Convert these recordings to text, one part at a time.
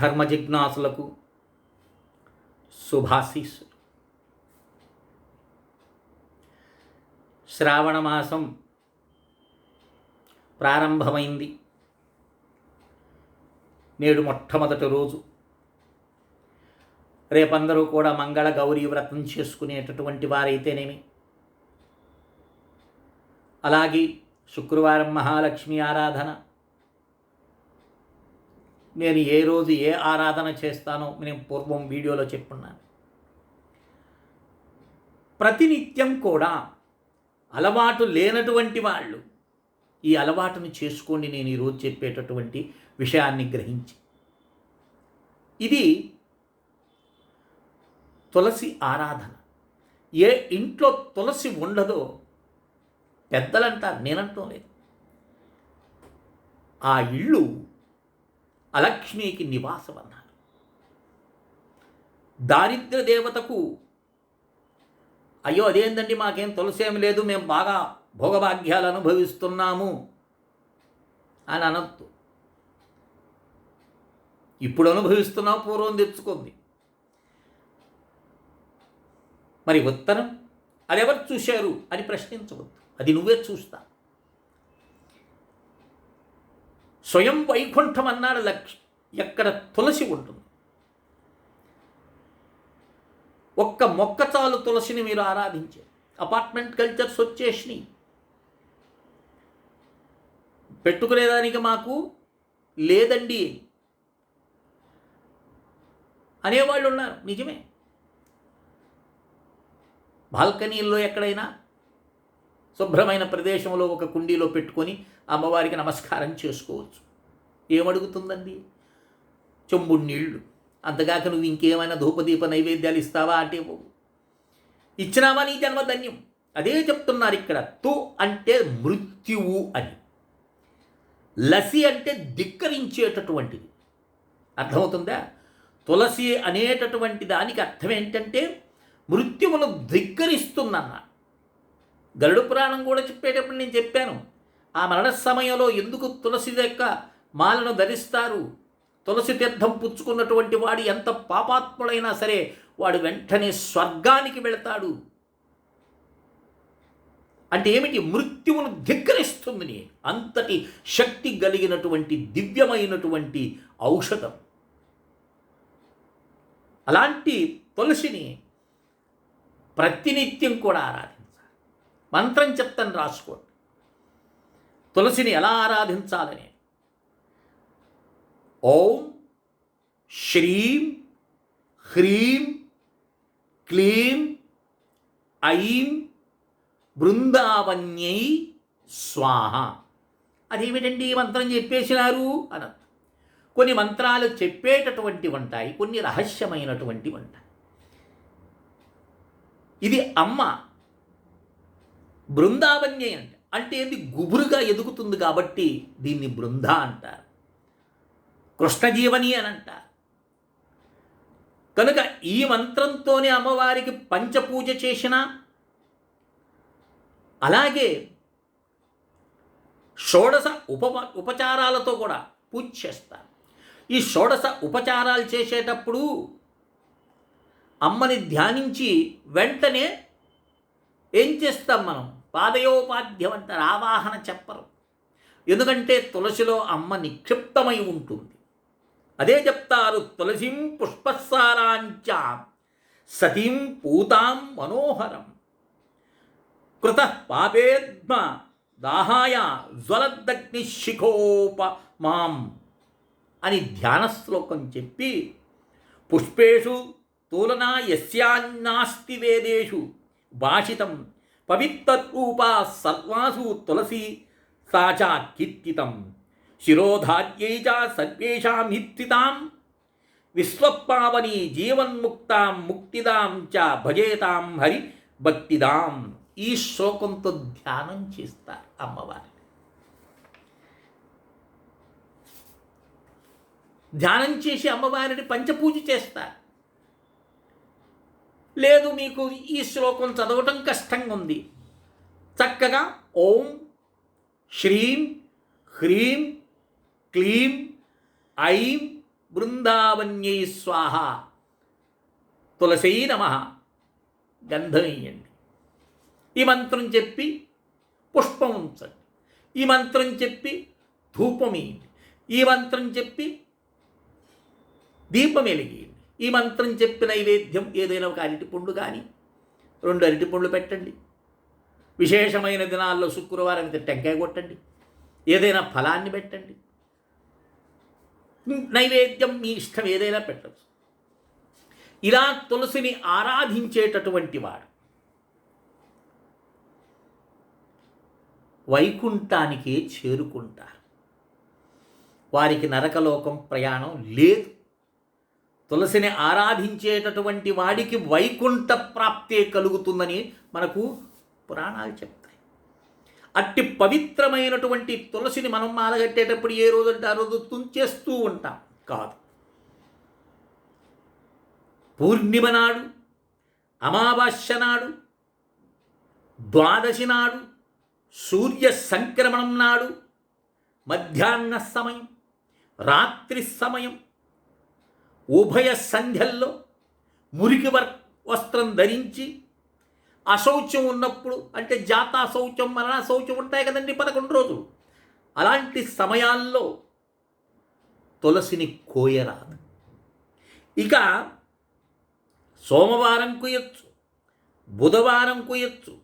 ధర్మ జిజ్ఞాసులకు శుభాశీస్సులు శ్రావణ మాసం ప్రారంభమైంది. నేడు మొట్టమొదటి రోజు. రేపందరూ కూడా మంగళ గౌరీ వ్రతం చేసుకునేటటువంటి వారైతేనేమి. అలాగే శుక్రవారం మహాలక్ష్మి ఆరాధన నేను ఏ రోజు ఏ ఆరాధన చేస్తానో నేను పూర్వం వీడియోలో చెప్పున్నాను. ప్రతినిత్యం కూడా అలవాటు లేనటువంటి వాళ్ళు ఈ అలవాటును చేసుకోండి నేను ఈరోజు చెప్పేటటువంటి విషయాన్ని గ్రహించి. ఇది తులసి ఆరాధన. ఏ ఇంట్లో తులసి ఉండదో పెద్దలంటారు నేనంటం లేదు. ఆ ఇల్లు అలక్ష్మికి నివాసం అన్నారు దారిద్ర్య దేవతకు అయ్యో అదేందండి మాకేం తులసేం లేదు మేము బాగా భోగభాగ్యాలు అనుభవిస్తున్నాము అని అనొద్దు. ఇప్పుడు అనుభవిస్తున్నావు పూర్వం తెచ్చుకుంది. మరి ఉత్తరం అదెవరు చూశారు అని ప్రశ్నించవద్దు. అది నువ్వే చూస్తా స్వయం వైకుంఠం అన్నాడు లక్ష ఎక్కడ తులసి ఉంటుంది. ఒక్క మొక్క చాలు తులసిని మీరు ఆరాధించే. అపార్ట్మెంట్ కల్చర్స్ వచ్చేసినాయి పెట్టుకునేదానికి మాకు లేదండి. అనేవాళ్ళు ఉన్నారు. నిజమే. బాల్కనీల్లో ఎక్కడైనా శుభ్రమైన ప్రదేశంలో ఒక కుండీలో పెట్టుకొని అమ్మవారికి నమస్కారం చేసుకోవచ్చు. ఏమడుగుతుందండి? చెంబుడు నీళ్ళు అంతగాక నువ్వు ఇంకేమైనా ధూపదీప నైవేద్యాలు ఇస్తావా అంటే ఇచ్చినావా నీ జన్మధన్యం అదే చెప్తున్నారు ఇక్కడ. తు అంటే మృత్యువు అని. లసి అంటే ధిక్కరించేటటువంటిది. అర్థమవుతుందా? తులసి అనేటటువంటి దానికి అర్థం ఏంటంటే మృత్యువును ధిక్కరిస్తుందన్నారు. గరుడు పురాణం కూడా చెప్పేటప్పుడు నేను చెప్పాను. ఆ మరణ సమయంలో ఎందుకు తులసి యొక్క మాలను ధరిస్తారు? తులసి తీర్థం పుచ్చుకున్నటువంటి వాడు ఎంత పాపాత్ముడైనా సరే వాడు వెంటనే స్వర్గానికి వెళతాడు. అంటే ఏమిటి? మృత్యువును ధిక్కరిస్తుంది అంతటి శక్తి కలిగినటువంటి దివ్యమైనటువంటి ఔషధం. అలాంటి తులసిని ప్రతినిత్యం కూడా ఆరాధి మంత్రం చెప్తాను రాసుకోండి. తులసిని ఎలా ఆరాధించాలని? ఓం శ్రీం హ్రీం క్లీం ఐం బృందావన్యై స్వాహ. అదేమిటండి ఈ మంత్రం చెప్పేసినారు? అన. కొన్ని మంత్రాలు చెప్పేటటువంటి ఉంటాయి కొన్ని రహస్యమైనటువంటి ఉంటాయి. ఇది అమ్మ బృందావన్యై అంటే అంటే ఇది గుబురుగా ఎదుగుతుంది కాబట్టి దీన్ని బృంద అంటారు. కృష్ణజీవని అని అంటారు. కనుక ఈ మంత్రంతోనే అమ్మవారికి పంచపూజ చేసిన అలాగే షోడశ ఉప ఉపచారాలతో కూడా పూజ చేస్తారు. ఈ షోడశ ఉపచారాలు చేసేటప్పుడు అమ్మని ధ్యానించి వెంటనే ఏం చేస్తాం మనం? పాదయోపాధ్యం ఆవాహన చెప్పరు. ఎందుకంటే తులసిలో అమ్మ నిక్షిప్తమై ఉంటుంది. అదే చెప్తారు తులసిం పుష్పసారాంచ సతీం పూతాం మనోహరం. కృత పాపేద్మ దాహాయ జ్వలదగ్ని శిఖోప మాం అని ధ్యాన శ్లోకం చెప్పి పుష్పేషు తూలనా యస్యాన్నాస్తి వేదేషు భాషితం పవిత్రరూపా సర్వాసు తులసి సాచా కీర్తితం. శిరోధార్యై చ సర్వేషాం హిత్తితాం. విశ్వపావని జీవన్ముక్తాం ముక్తిదాం చ భజేతాం హరి భక్తిదాం ఈ శ్లోకంతో ధ్యానం చేస్తారు అమ్మవారిని ధ్యానం చేసి అమ్మవారిని పంచపూజ చేస్తారు. లేదు మీకు ఈ శ్లోకం చదవటం కష్టంగా ఉంది చక్కగా ఓం శ్రీం హ్రీం క్లీం ఐం బృందావన్యై స్వాహ. తులసీ నమ. గంధం వేయండి ఈ మంత్రం చెప్పి పుష్పం ఉంచండి. ఈ మంత్రం చెప్పి ధూపం వేయండి ఈ మంత్రం చెప్పి దీపం వెలిగేయండి ఈ మంత్రం చెప్పి నైవేద్యం ఏదైనా ఒక అరటి పండు కానీ రెండు అరటి పండ్లు పెట్టండి. విశేషమైన దినాల్లో శుక్రవారం అయితే టెంకాయ కొట్టండి. ఏదైనా ఫలాన్ని పెట్టండి. నైవేద్యం మీ ఇష్టం ఏదైనా పెట్టచ్చు. ఇలా తులసిని ఆరాధించేటటువంటి వాడు వైకుంఠానికే చేరుకుంటారు. వారికి నరకలోకం ప్రయాణం లేదు. తులసిని ఆరాధించేటటువంటి వాడికి వైకుంఠ ప్రాప్తే కలుగుతుందని మనకు పురాణాలు చెప్తాయి. అట్టి పవిత్రమైనటువంటి తులసిని మనం మాలగట్టేటప్పుడు ఏ రోజంటే ఆ రోజు తుంచేస్తూ ఉంటాం. కాదు. పూర్ణిమ నాడు అమావాస్య నాడు ద్వాదశి నాడు సూర్య సంక్రమణం నాడు మధ్యాహ్న సమయం రాత్రి సమయం ఉభయ సంధ్యల్లో మురికి వర్ వస్త్రం ధరించి అశౌచ్యం ఉన్నప్పుడు అంటే జాతా శౌచం మరణ శౌచం ఉంటాయి కదండి పదకొండు రోజులు. అలాంటి సమయాల్లో తులసిని కోయరాదు. ఇక సోమవారం కొయ్యొచ్చు బుధవారం కొయ్యొచ్చు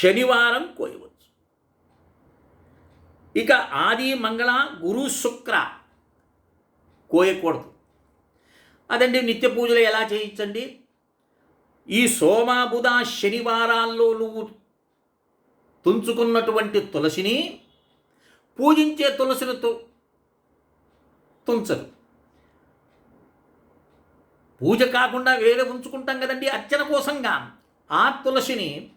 శనివారం కోయవచ్చు ఇక ఆది మంగళ గురు శుక్ర కోయకూడదు. అదండి నిత్య పూజలు ఎలా చేయించండి? ఈ సోమ బుధ శనివారాల్లో నువ్వు తుంచుకున్నటువంటి తులసిని పూజించే తులసిని తుంచరు పూజ కాకుండా వేరే ఉంచుకుంటాం కదండి అర్చన కోసంగా ఆ తులసిని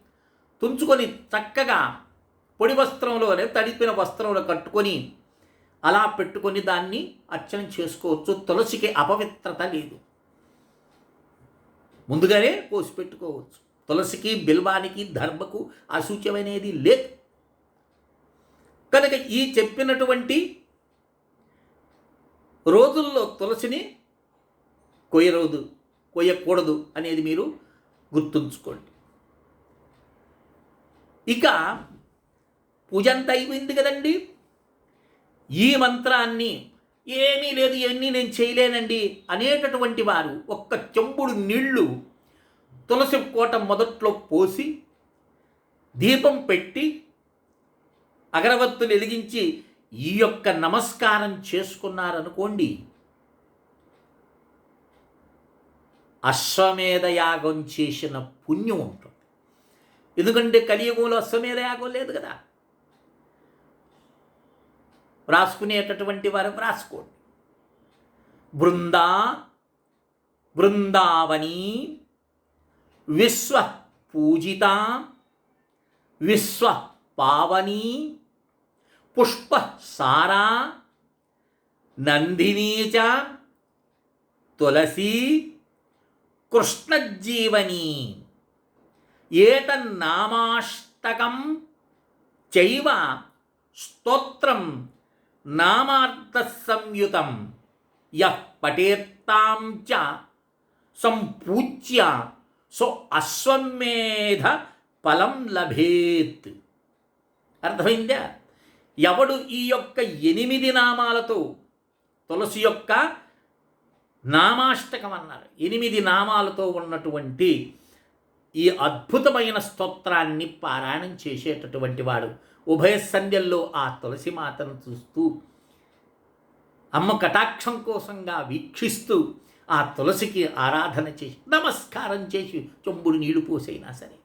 తుంచుకొని చక్కగా పొడి వస్త్రంలోనే తడిపిన వస్త్రంలో కట్టుకొని అలా పెట్టుకొని దాన్ని అర్చన చేసుకోవచ్చు. తులసికి అపవిత్రత లేదు. ముందుగానే కోసి పెట్టుకోవచ్చు. తులసికి బిల్వానికి ధర్మకు అసూచ్యమైనది లేదు. కనుక ఈ చెప్పినటువంటి రోజుల్లో తులసిని కొయ్యరోదు కొయ్యకూడదు అనేది మీరు గుర్తుంచుకోండి. ఇక పూజ అంతా అయిపోయింది కదండి. ఈ మంత్రాన్ని ఏమీ లేదు ఇవన్నీ నేను చేయలేనండి అనేటటువంటి వారు ఒక్క చెంబుడు నీళ్ళు తులసి కోట మొదట్లో పోసి దీపం పెట్టి అగరవత్తులు వెలిగించి ఈ యొక్క నమస్కారం చేసుకున్నారనుకోండి అశ్వమేధ యాగం చేసిన పుణ్యం ఉంటుంది. ఎందుకంటే కలియుగంలో అశ్వమేధ యాగం లేదు కదా. వ్రాసుకునేటటువంటి వారు వ్రాసుకోండి. బృందా బృందావని విశ్వ పూజిత విశ్వ పావని పుష్ప సారా నందినీచ తులసి కృష్ణజీవని ఏతన్నామాష్టకం చైవ స్తోత్రం నామార్థ సంయుతం యః చ సంపూజ్య సో అశ్వమేధ ఫలం లభేత్. అర్థమైందా? ఎవడు ఈ యొక్క ఎనిమిది నామాలతో తులసి యొక్క నామాష్టకం అన్నారు. ఎనిమిది నామాలతో ఉన్నటువంటి ఈ అద్భుతమైన స్తోత్రాన్ని పారాయణం చేసేటటువంటి వాడు. ఉభయ సంధ్యల్లో ఆ తులసి మాతను చూస్తూ అమ్మ కటాక్షం కోసంగా వీక్షిస్తూ ఆ తులసికి ఆరాధన చేసి నమస్కారం చేసి చొంబుడు నీళ్ళు పోసైనా సరే.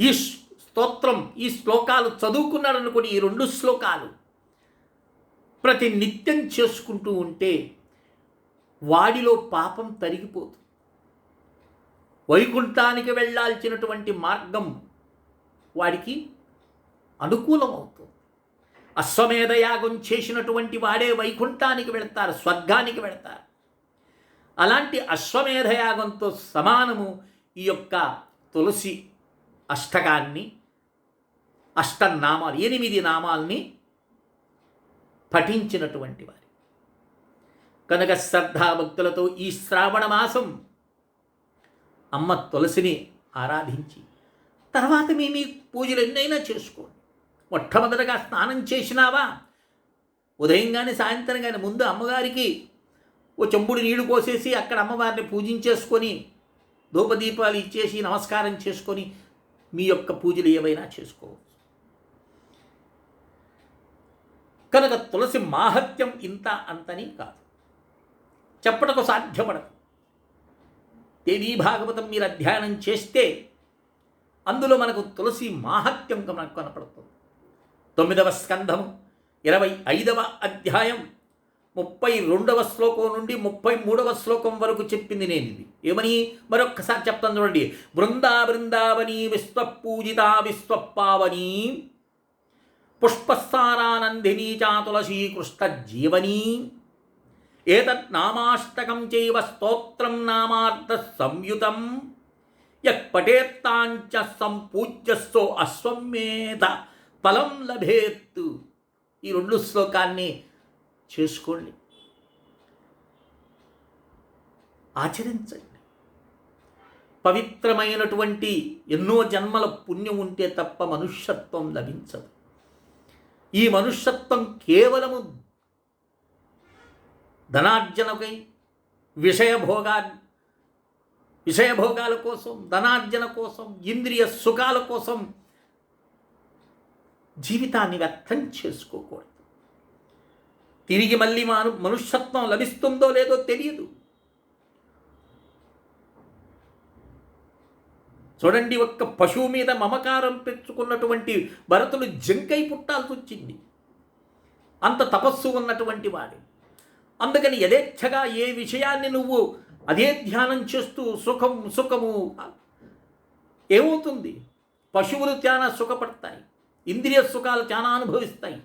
ఈ స్తోత్రం ఈ శ్లోకాలు చదువుకున్నారనుకోండి ఈ రెండు శ్లోకాలు ప్రతి నిత్యం చేసుకుంటూ ఉంటే వాడిలో పాపం తరిగిపోతుంది. వైకుంఠానికి వెళ్ళాల్సినటువంటి మార్గం వాడికి అనుకూలమవుతుంది. అశ్వమేధ యాగం చేసినటువంటి వాడే వైకుంఠానికి వెళతారు స్వర్గానికి వెళతారు. అలాంటి అశ్వమేధ యాగంతో సమానము ఈ యొక్క తులసి అష్టకాన్ని అష్టనామాలు ఎనిమిది నామాల్ని పఠించినటువంటి వారి. కనుక శ్రద్ధాభక్తులతో ఈ శ్రావణ మాసం అమ్మ తులసిని ఆరాధించి తర్వాత మీ మీ పూజలు ఎన్నైనా చేసుకోండి. మొట్టమొదటగా స్నానం చేసినావా? ఉదయం కానీ సాయంత్రం కానీ ముందు అమ్మగారికి ఓ చెంబుడి నీళ్ళు పోసేసి అక్కడ అమ్మవారిని పూజించేసుకొని ధూపదీపాలు ఇచ్చేసి నమస్కారం చేసుకొని మీ యొక్క పూజలు ఏవైనా చేసుకోవచ్చు. కనుక తులసి మాహత్యం ఇంత అంతని కాదు. చెప్పటకు సాధ్యపడదు. దేవీ భాగవతం మీరు అధ్యయనం చేస్తే అందులో మనకు తులసి మాహత్యం మనకు కనపడుతుంది. తొమ్మిదవ స్కంధము ఇరవై ఐదవ అధ్యాయం ముప్పై రెండవ శ్లోకం నుండి ముప్పై మూడవ శ్లోకం వరకు చెప్పింది నేను ఇది. ఏమని? మరొక్కసారి చెప్తాను చూడండి. బృందా బృందావని విశ్వపూజిత విశ్వపావని పుష్పస్థానానందిని చాతులసీ కృష్ణ జీవనీ ఏతత్ నామాష్టకం చైవ స్తోత్రం నామార్థ సంయుతం యక్ పటేత్తాంచ సంపూజ్యస్తో అశ్వమేధ ఫలం లభేత్తు. ఈ రెండు శ్లోకాన్ని చేసుకోండి. ఆచరించండి. పవిత్రమైనటువంటి ఎన్నో జన్మల పుణ్యం ఉంటే తప్ప మనుష్యత్వం లభించదు. ఈ మనుష్యత్వం కేవలము ధనార్జనకై విషయభోగా విషయభోగాల కోసం ధనార్జన కోసం ఇంద్రియ సుఖాల కోసం జీవితాన్ని వ్యర్థం చేసుకోకూడదు. తిరిగి మళ్ళీ మాను మనుష్యత్వం లభిస్తుందో లేదో తెలియదు. చూడండి ఒక్క పశువు మీద మమకారం పెంచుకున్నటువంటి భరతులు జంకై పుట్టాల్సి వచ్చింది. అంత తపస్సు ఉన్నటువంటి వాడు. అందుకని యథేచ్ఛగా ఏ విషయాన్ని నువ్వు అదే ధ్యానం చేస్తూ సుఖం సుఖము ఏమవుతుంది? పశువులు చాలా సుఖపడతాయి. ఇంద్రియ సుఖాలు చాలా అనుభవిస్తాయి.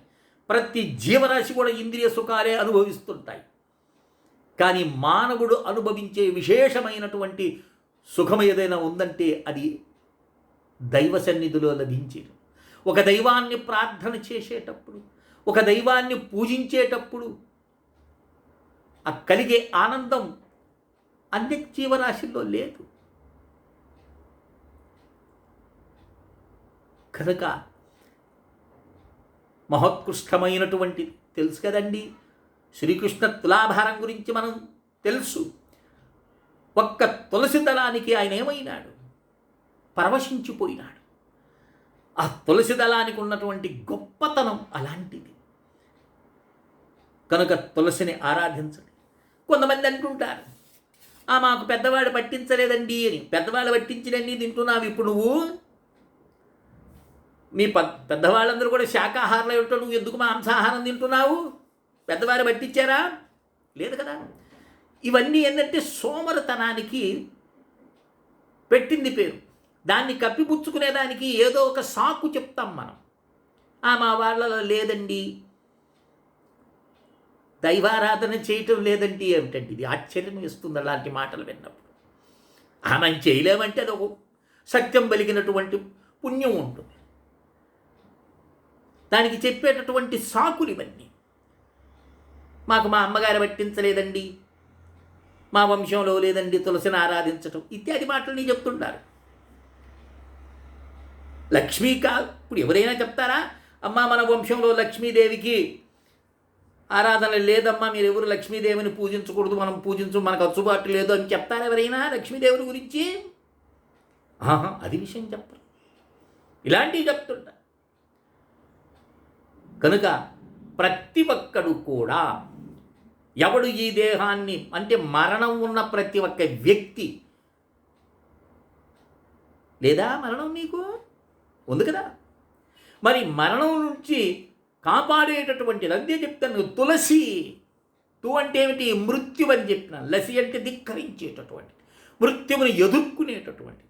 ప్రతి జీవరాశి కూడా ఇంద్రియ సుఖాలే అనుభవిస్తుంటాయి. కానీ మానవుడు అనుభవించే విశేషమైనటువంటి సుఖం ఏదైనా ఉందంటే అది దైవ సన్నిధిలో లభించేది. ఒక దైవాన్ని ప్రార్థన చేసేటప్పుడు ఒక దైవాన్ని పూజించేటప్పుడు ఆ కలిగే ఆనందం అన్ని జీవరాశుల్లో లేదు. కనుక మహోత్కృష్టమైనటువంటి తెలుసు కదండి. శ్రీకృష్ణ తులాభారం గురించి మనం తెలుసు. ఒక్క తులసి దళానికి ఆయన ఏమైనాడు? పరవశించిపోయినాడు. ఆ తులసి దళానికి ఉన్నటువంటి గొప్పతనం అలాంటిది. కనుక తులసిని ఆరాధించండి. కొంతమంది అంటుంటారు ఆ మాకు పెద్దవాడు పట్టించలేదండి. అని పెద్దవాళ్ళు పట్టించినన్నీ తింటున్నావు ఇప్పుడు. నువ్వు మీ ప పెద్దవాళ్ళందరూ కూడా శాకాహారంలో ఉంటావు నువ్వు ఎందుకు మాంసాహారం తింటున్నావు? పెద్దవారు పట్టించారా? లేదు కదా. ఇవన్నీ ఏంటంటే సోమరతనానికి పెట్టింది పేరు. దాన్ని కప్పిపుచ్చుకునేదానికి ఏదో ఒక సాకు చెప్తాం మనం. ఆ మా వాళ్ళలో లేదండి. దైవారాధన చేయటం లేదండి ఏమిటండి ఇది? ఆశ్చర్యం ఇస్తుంది అలాంటి మాటలు విన్నప్పుడు. ఆమె చేయలేమంటే అది ఒక సత్యం పలికినటువంటి పుణ్యం ఉంటుంది. దానికి చెప్పేటటువంటి సాకులు ఇవన్నీ. మాకు మా అమ్మగారు పట్టించలేదండి. మా వంశంలో లేదండి తులసిని ఆరాధించటం. ఇత్యాది మాటలు చెప్తుంటారు చెప్తుంటారు. లక్ష్మీకా ఇప్పుడు ఎవరైనా చెప్తారా? అమ్మ మన వంశంలో లక్ష్మీదేవికి ఆరాధన లేదమ్మా మీరు ఎవరు లక్ష్మీదేవిని పూజించకూడదు మనం పూజించు మనకు అచ్చుబాటు లేదు అని చెప్తారు ఎవరైనా లక్ష్మీదేవుని గురించి? ఆహా అది విషయం చెప్పరు. ఇలాంటివి చెప్తుంటారు. కనుక ప్రతి ఒక్కడు కూడా ఎవడు ఈ దేహాన్ని అంటే మరణం ఉన్న ప్రతి ఒక్క వ్యక్తి లేదా మరణం నీకు? ఉంది కదా? మరి మరణం నుంచి కాపాడేటటువంటిది అంతే చెప్తాను. తులసి తు అంటే ఏమిటి? మృత్యు అని చెప్పిన. లసి అంటే ధిక్కరించేటటువంటి మృత్యువుని ఎదుర్కొనేటటువంటి.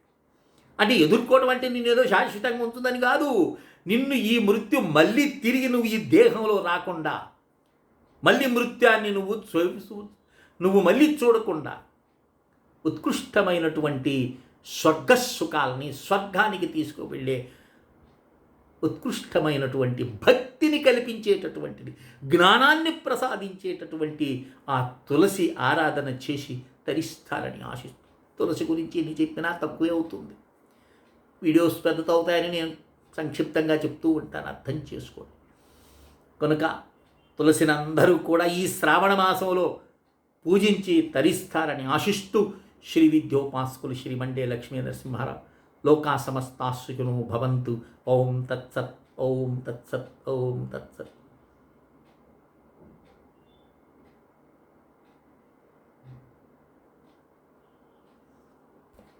అంటే ఎదుర్కోవడం అంటే నేను ఏదో శాశ్వతంగా ఉంటుందని కాదు. నిన్ను ఈ మృత్యు మళ్ళీ తిరిగి నువ్వు ఈ దేహంలో రాకుండా మళ్ళీ మృత్యాన్ని నువ్వు నువ్వు మళ్ళీ చూడకుండా ఉత్కృష్టమైనటువంటి స్వర్గ సుఖాలని స్వర్గానికి తీసుకువెళ్ళే ఉత్కృష్టమైనటువంటి భక్తిని కల్పించేటటువంటిది జ్ఞానాన్ని ప్రసాదించేటటువంటి ఆ తులసి ఆరాధన చేసి తరిస్తారని ఆశిస్తూ తులసి గురించి ఎన్ని చెప్పినా తక్కువే అవుతుంది. వీడియోస్ పెద్దతవుతాయని నేను సంక్షిప్తంగా చెప్తూ ఉంటాను అర్థం చేసుకోండి. కనుక తులసినందరూ కూడా ఈ శ్రావణ మాసంలో పూజించి తరిస్తారని ఆశిస్తూ శ్రీ విద్యోపాసకులు శ్రీ మండే లక్ష్మీ నరసింహారావు లోకా సమస్తాసుకును భవంతు. ఓం తత్సత్ ఓం తత్సత్ ఓం తత్సత్.